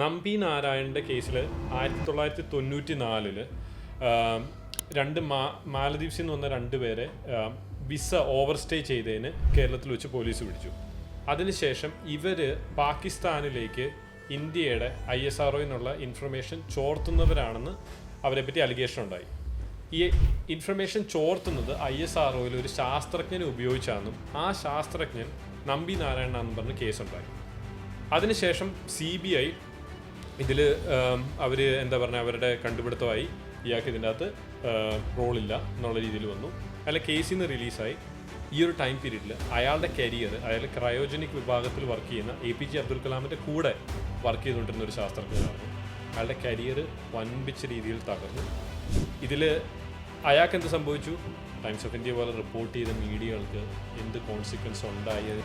നമ്പി നാരായണന്റെ കേസിൽ ആയിരത്തി തൊള്ളായിരത്തി തൊണ്ണൂറ്റി നാലിൽ രണ്ട് മാ മാലദ്വീപ്സിൽ നിന്ന് വന്ന രണ്ട് പേരെ വിസ ഓവർ സ്റ്റേ ചെയ്തതിന് കേരളത്തിൽ വെച്ച് പോലീസ് പിടിച്ചു. അതിനുശേഷം ഇവർ പാകിസ്ഥാനിലേക്ക് ഇന്ത്യയുടെ ഐ എസ് ആർ എന്നുള്ള ഇൻഫർമേഷൻ ചോർത്തുന്നവരാണെന്ന് അവരെ പറ്റി അലിഗേഷൻ ഉണ്ടായി. ഈ ഇൻഫർമേഷൻ ചോർത്തുന്നത് ഐ എസ് ആർ ഒരു ശാസ്ത്രജ്ഞനെ ഉപയോഗിച്ചാണെന്നും ആ ശാസ്ത്രജ്ഞൻ നമ്പി നാരായണനാണെന്നും പറഞ്ഞ് കേസുണ്ടായി. അതിനുശേഷം സി ബി ഐ ഇതിൽ അവർ എന്താ പറഞ്ഞ അവരുടെ കണ്ടുപിടുത്തമായി ഇയാൾക്ക് ഇതിന്റെ അകത്ത് റോളില്ല എന്നുള്ള രീതിയിൽ വന്നു. അല്ല കേസിൽ നിന്ന് റിലീസായി. ഈ ഒരു ടൈം പീരീഡിൽ അയാളുടെ കരിയർ അയാൾ ക്രയോജനിക് വിഭാഗത്തിൽ വർക്ക് ചെയ്യുന്ന എ പി ജെ അബ്ദുൽ കലാമിന്റെ കൂടെ വർക്ക് ചെയ്തുകൊണ്ടിരുന്ന ഒരു ശാസ്ത്രജ്ഞനാണ്. അയാളുടെ കരിയർ വൻപിച്ച രീതിയിൽ തകർന്നു. ഇതിൽ അയാൾക്ക് എന്ത് സംഭവിച്ചു? ടൈംസ് ഓഫ് ഇന്ത്യ പോലെ റിപ്പോർട്ട് ചെയ്ത മീഡിയകൾക്ക് എന്ത് കോൺസിക്വൻസ് ഉണ്ടായത്